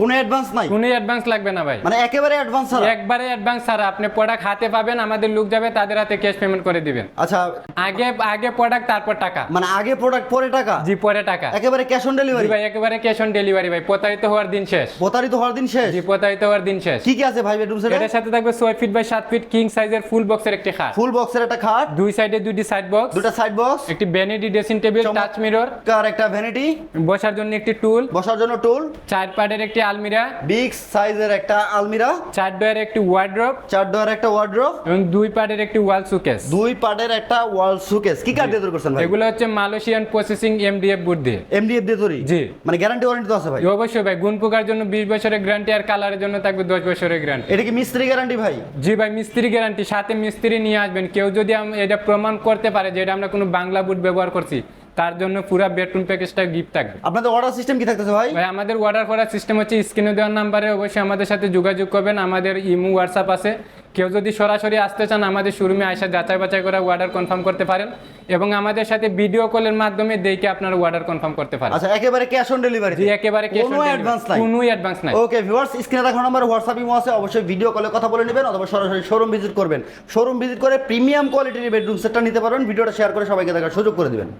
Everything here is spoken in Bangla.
কোনো অ্যাডভান্স নাই? কোনো অ্যাডভান্স লাগবে না ভাই। মানে একেবারে অ্যাডভান্স ছাড়া? একবারে অ্যাডভান্স ছাড়া। আপনি প্রোডাক্ট হাতে পাবেন আমাদের লোক যাবে তাদের হাতে ক্যাশ পেমেন্ট করে দিবেন। আচ্ছা আগে আগে প্রোডাক্ট তারপর টাকা। মানে আগে প্রোডাক্ট পরে টাকা? জি পরে টাকা। একেবারে ক্যাশ অন ডেলিভারি ভাই একেবারে ক্যাশ অন ডেলিভারি ভাই। প্রতারিত হওয়ার দিন শেষ। প্রতারিত হওয়ার দিন শেষ? জি প্রতারিত হওয়ার দিন শেষ। কি কি আছে ভাই বেডরুম সেটে এটার সাথে থাকবে ছয় ফিট বাই সাত ফিট কিং সাইজের ফুল বক্সের একটি খাট। ফুল বক্সের একটা খাট? দুই সাইডে দুইটি সাইড বক্স দুটা সাইড বক্স একটি vanity dressing table. Touch mirror কার একটা ভ্যানিটি বসার জন্য একটি টুল বসার জন্য টুল চার পার্টের একটি আলমিরা। বিগ সাইজের একটা আলমিরা। চার ডয়ের একটি ওয়ার্ড্রপ চার ডোয়ার একটা ওয়ার্ড্রোব এবং দুই পার্টের একটি ওয়াল সুকেস দুই পার্টের একটা ওয়াল সুকেস কি কাঠ দিয়ে তৈরি করছেন ভাই? এগুলো হচ্ছে মালয়েশিয়ান প্রসেসিং এমডিএফ বুট দিয়ে। এমডিএফ দিয়ে তৈরি? জি। মানে গ্যারান্টি ওয়ারেন্টি তো আছে ভাই? অবশ্যই ভাই। গুণ পোকার জন্য বিশ বছরের গ্যারান্টি আর কালারের জন্য থাকবে দশ বছরের গ্যারান্টি এটা কি মিস্ত্রি গ্যারান্টি ভাই? জি ভাই মিস্ত্রি গ্যারান্টি সাথে মিস্ত্রি নিয়ে আসবেন। কেউ যদি এটা প্রমাণ করতে পারে যে এটা আমরা কোনো বাংলা বুট ব্যবহার করছি তার জন্য পুরো বেডরুম প্যাকেজটা গিফট থাকবে আপনাদের অর্ডার সিস্টেম কি থাকতেছে ভাই? ভাই আমাদের অর্ডার করার সিস্টেম হচ্ছে স্ক্রিনে দেওয়ার নাম্বারে অবশ্যই আমাদের সাথে যোগাযোগ করবেন। আমাদের ইমো হোয়াটসঅ্যাপ আছে। কেউ যদি সরাসরি আসতে চান আমাদের শোরুমে আসা যাচাই বাছাই করে অর্ডার কনফার্ম করতে পারেন। এবং আমাদের সাথে ভিডিও কলের মাধ্যমে দেখে আপনারা অর্ডার কনফার্ম করতে পারেন। আচ্ছা একেবারে ক্যাশ অন ডেলিভারি জি একেবারে on কোনো অ্যাডভান্স নাই? কোনো অ্যাডভান্স নাই। ওকে ভিউয়ার্স স্ক্রিনে দেখানো নাম্বার হোয়াটসঅ্যাপ ইমো আছে। অবশ্যই ভিডিও কলে কথা বলে নেবেন অথবা সরাসরি শোরুম ভিজিট করবেন। শোরুম ভিজিট করে প্রিমিয়াম কোয়ালিটির বেডরুম সেটটা নিতে পারবেন। ভিডিওটা শেয়ার করে সবাইকে দেখার সুযোগ করে দিবেন।